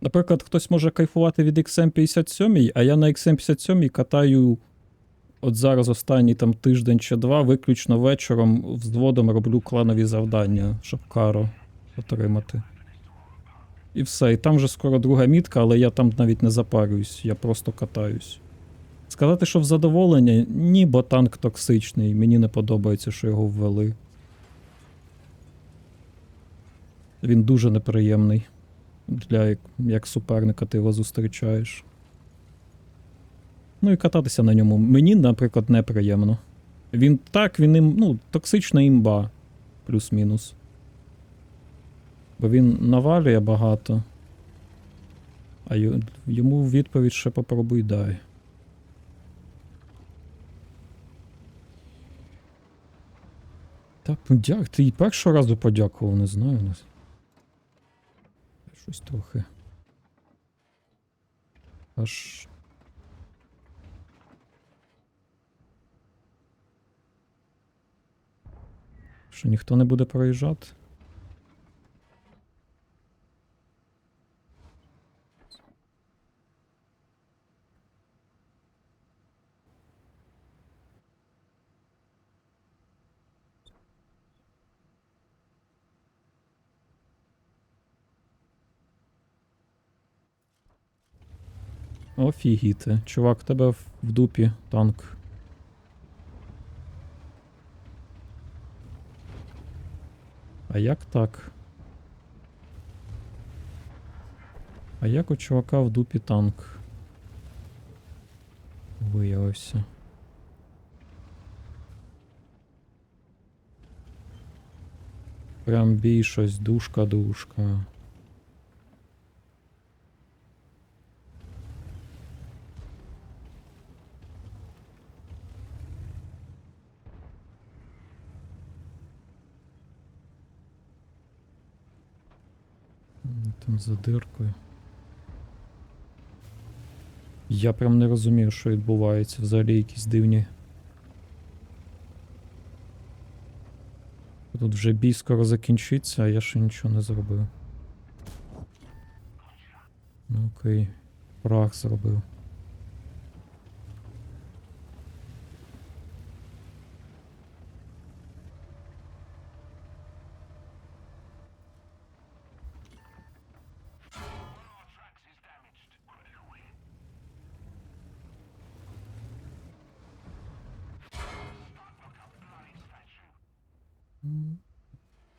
Наприклад, хтось може кайфувати від XM57, а я на XM57 катаю от зараз останній там тиждень чи два, виключно вечором взводом роблю кланові завдання, щоб каро отримати. І все. І там вже скоро друга мітка, але я там навіть не запарююсь, я просто катаюсь. Сказати, що в задоволення, ні, бо танк токсичний, мені не подобається, що його ввели. Він дуже неприємний. Для як, як суперника ти його зустрічаєш. Ну і кататися на ньому. Мені, наприклад, неприємно. Він так, він ім, ну, токсична імба, плюс-мінус. Бо він навалює багато. А йому відповідь ще попробуй дай. Так, ну дяк, ти і першого разу подякував, не знаю. Щось трохи. Аж. Що ніхто не буде проїжджати? Офігіти. Чувак, тебе в в дупі танк. А як так? А як у чувака в дупі танк? Виявився. Прям бій щось, душка-душка. М, Там за диркою. Я прям не розумію, що відбувається. Взагалі якісь дивні. Тут вже бій скоро закінчиться, а я ще нічого не зробив. Ну окей. Прах зробив.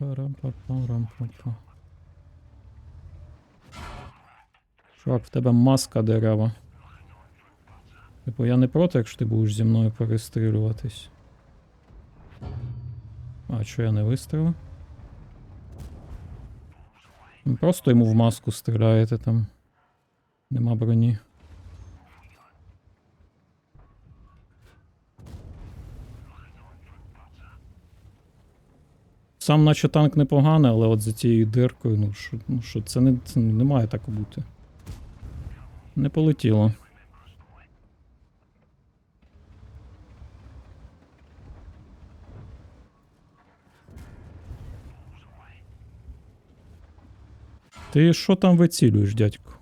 Парам-па-пам-рам-па-па. Чувак, в тебе маска дерева. Типу, я не проти, якщо ти будеш зі мною перестрілюватись. А, що я не вистрілив? Просто йому в маску стріляєте там. Нема броні. Сам наче танк непоганий, але от за цією диркою, ну що, ну, що це не, це не має так бути. Не полетіло. Ти що там вицілюєш, дядько?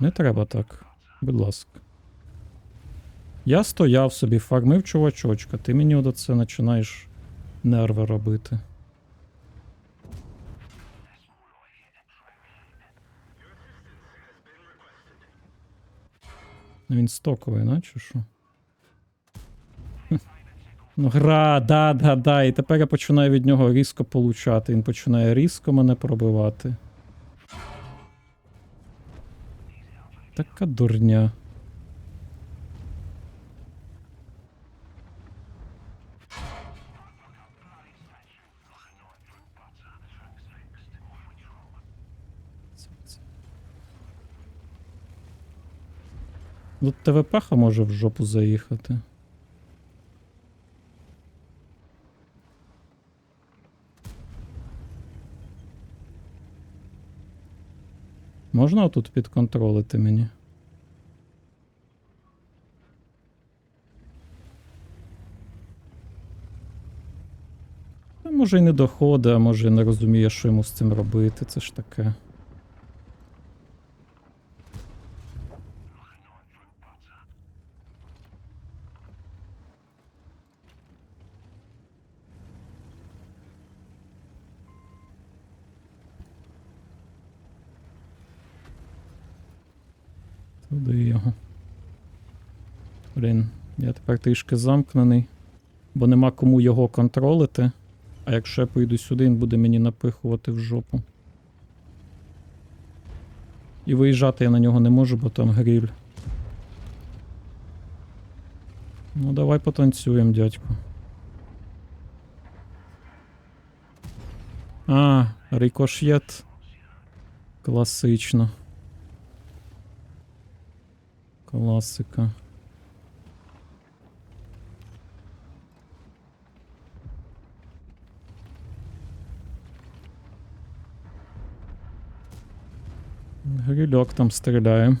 Не треба так. Будь ласка. Я стояв собі, фармив чувачочка, ти мені от це починаєш нерви робити. Ну, Він стоковий, наче що? Ну, гра, да, да, да. І тепер я починаю від нього різко получати. Він починає різко мене пробивати. Така дурня. Тут ТВП може в жопу заїхати. Можна тут підконтролити мені? А може й не доходить, а може й не розуміє, що йому з цим робити. Це ж таке. Туди його. Блін, я тепер трішки замкнений, бо нема кому його контролити. А якщо я поїду сюди, він буде мені напихувати в жопу. І виїжджати я на нього не можу, бо там гріль. Ну, давай потанцюємо, дядьку. А, рикошєт. Класично. Класика. Грильок там стріляє.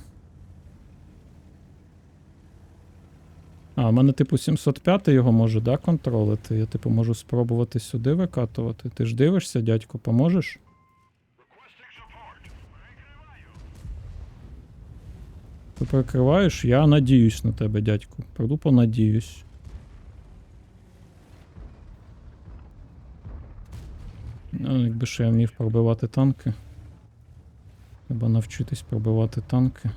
А, в мене, типу, 705 його може, да, контролити? Я, типу, можу спробувати сюди викатувати. Ти ж дивишся, дядько, поможеш? Ти прикриваєш? Я надіюсь на тебе, дядьку. Прийду понадіюсь. Ну, якби ще я вмів пробивати танки. Треба навчитись пробивати танки.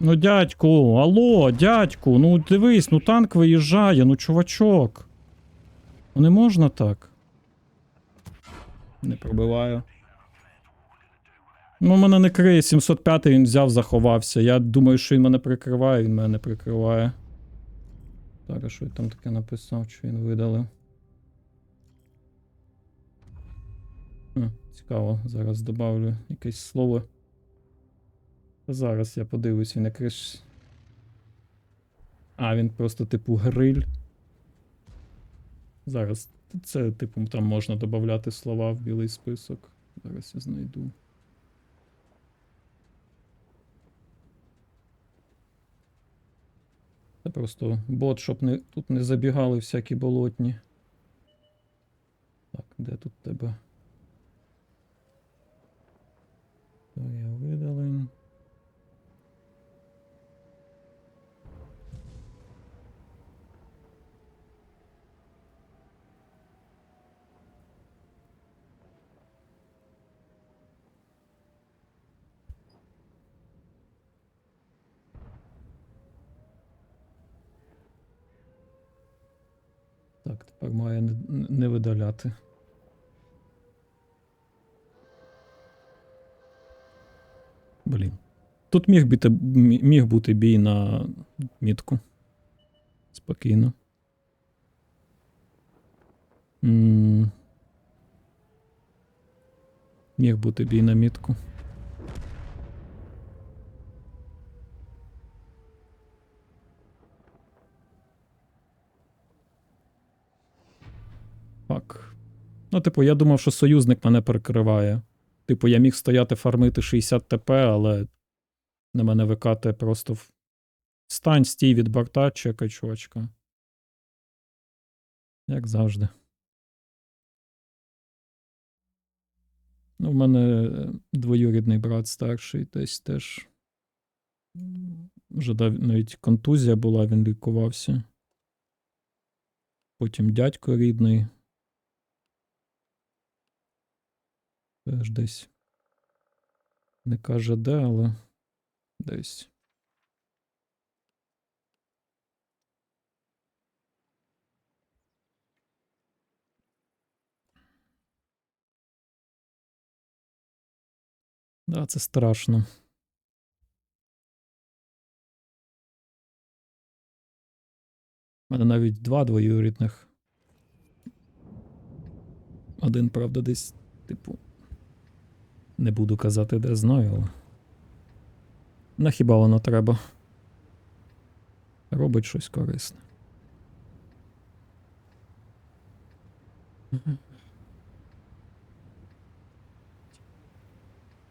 Ну, дядьку, алло, дядьку, ну дивись, ну танк виїжджає, ну чувачок. Ну не можна так. Не пробиваю. Ну, мене не криє, 705 він взяв, заховався. Я думаю, що він мене прикриває, він мене не прикриває. Так, що він там таке написав, що він видалив? Цікаво, зараз добавлю якесь слово. Зараз я подивлюсь, він якийсь. А, він просто типу гриль. Зараз. Це, типу, там можна додати слова в білий список. Зараз я знайду. Просто бот, щоб не, тут не забігали всякі болотні. Так, де тут тебе? То я видалив. Так, має не, не видаляти. Блін. Тут міг бути, міг бути бій на мітку. Спокійно. М. Міг бути бій на мітку. Фак. Ну, типу, я думав, що союзник мене перекриває. Типу, я міг стояти фармити 60 ТП, але на мене викатує просто в. Стань, стій від борта, чекай, чувачка. Як завжди. Ну, в мене е, двоюрідний брат старший десь теж. Вже навіть контузія була, він лікувався. Потім дядько рідний. Теж десь. Не каже де, але десь. Да, це страшно. У мене навіть два двоюрідних. Один, правда, десь, типу. Не буду казати, де знаю, але. На хіба воно треба? Робить щось корисне.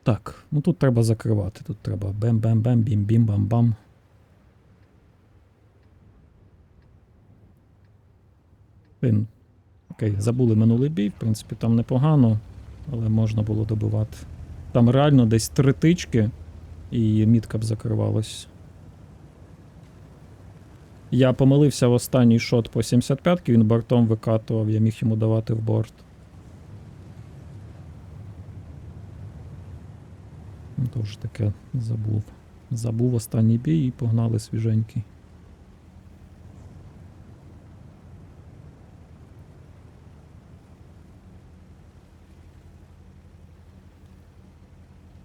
Так, ну тут треба закривати. Тут треба бем-бем-бем, бім-бім-бам-бам. Блін, окей, забули минулий бій, в принципі, там непогано, але можна було добивати. Там реально десь три тички, і мітка б закривалась. Я помилився в останній шот по 75-ки, він бортом викатував, я міг йому давати в борт. Тож таке забув. Забув останній бій і погнали свіженький.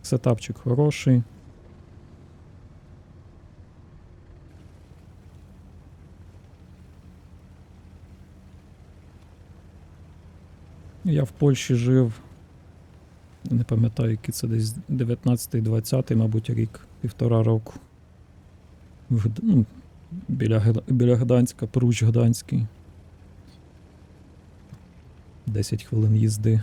Сетапчик хороший. Я в Польщі жив. Не пам'ятаю, який це десь 19-20, мабуть, рік, півтора року. В, ну, біля, біля Гданська, Пруч Гданський. 10 хвилин їзди.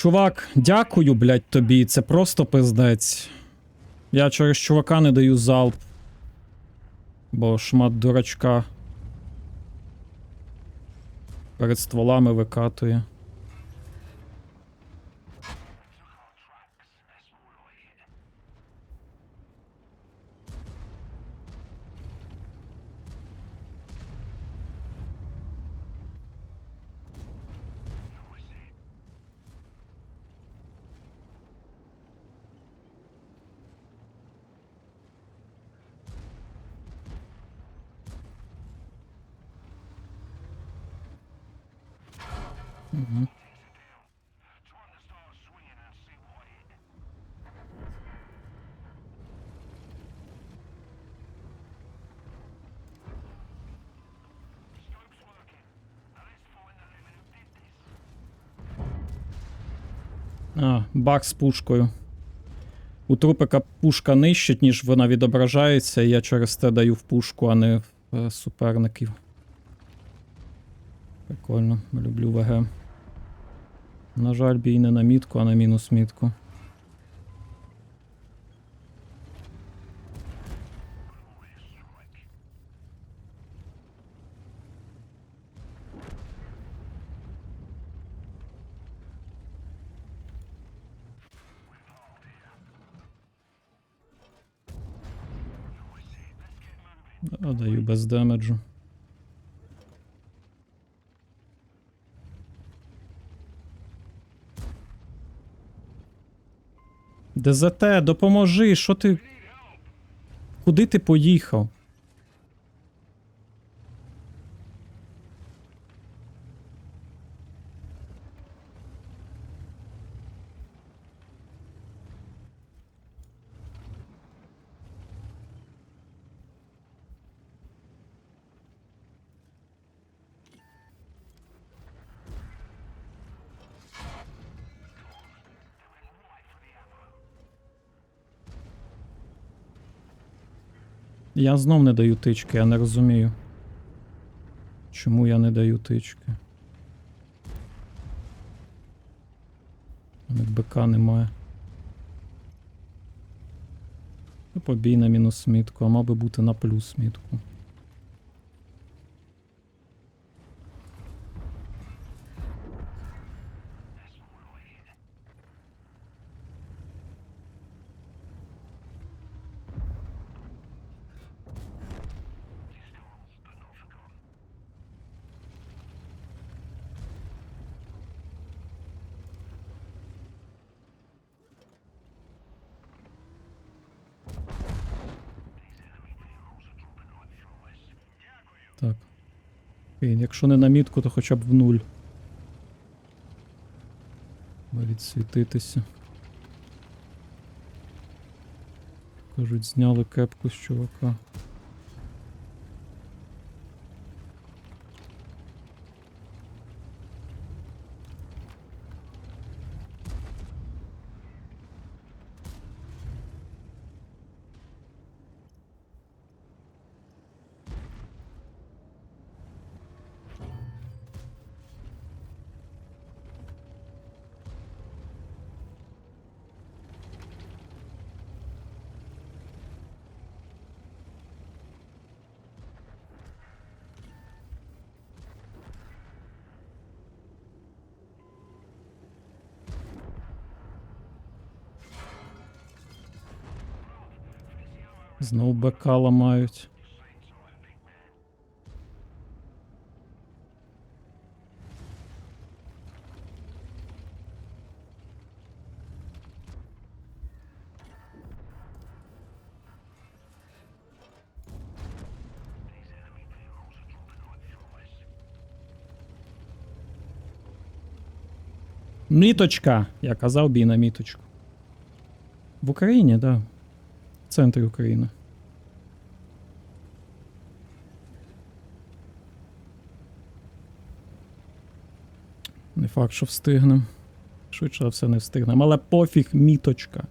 Чувак, дякую, блядь, тобі. Це просто пиздець. Я через чувака не даю залп. Бо шмат дурачка. Перед стволами викатує. Угу. А, баг з пушкою. У трупика пушка нищить, ніж вона відображається, і я через те даю в пушку, а не в е, суперників. Прикольно, люблю ВГ. На жаль, бій не на мітку, а на мінус мітку. Даю без демеджу. ДЗТ, допоможи, що ти. Куди ти поїхав? Я знов не даю тички, я не розумію. Чому я не даю тички? Них БК немає. Ну, Побій на мінус мітку, а мав би бути на плюс мітку. Так. Окей, якщо не на мітку, то хоча б в нуль. Навіть світитися. Кажуть, зняли кепку з чувака. Знову БК ламають. Міточка! Я казав бій на міточку. В Україні, так. Да. В центрі України. Не факт, що встигнем. Швидше все не встигнем. Але пофіг, міточка.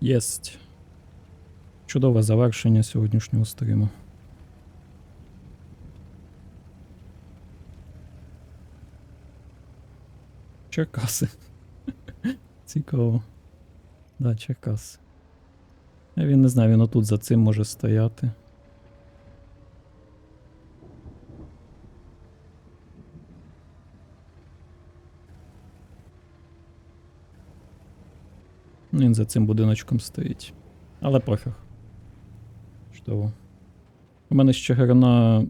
Єсть. Чудове завершення сьогоднішнього стріму. Черкаси. Цікаво. Да, Черкаси. Він не знаю, він отут за цим може стояти. Ну, Він за цим будиночком стоїть. Але пофіг. Чудово. У мене ще Герна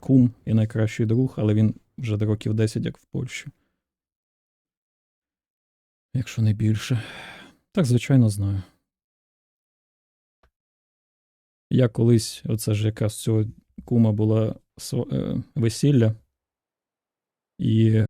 кум і найкращий друг, але він вже до років 10 як в Польщі. Якщо не більше. Так, звичайно, знаю. Я колись, оце ж якраз цього кума була е, весілля, і